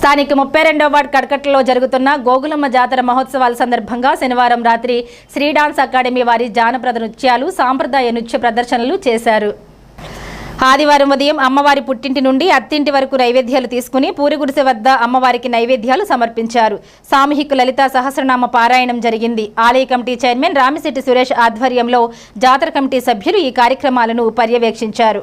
స్థానిక ముప్పై రెండో వార్డు కడకట్టలో జరుగుతున్న గోగులమ్మ జాతర మహోత్సవాల సందర్భంగా శనివారం రాత్రి శ్రీ డాన్స్ అకాడమీ వారి జానపద నృత్యాలు సాంప్రదాయ నృత్య ప్రదర్శనలు చేశారు. ఆదివారం ఉదయం అమ్మవారి పుట్టింటి నుండి అత్తింటి వరకు నైవేద్యాలు తీసుకుని పూరిగుడిసె వద్ద అమ్మవారికి నైవేద్యాలు సమర్పించారు. సామూహిక లలిత సహస్రనామ పారాయణం జరిగింది. ఆలయ కమిటీ చైర్మన్ రామిశెట్టి సురేష్ ఆధ్వర్యంలో జాతర కమిటీ సభ్యులు ఈ కార్యక్రమాలను పర్యవేక్షించారు.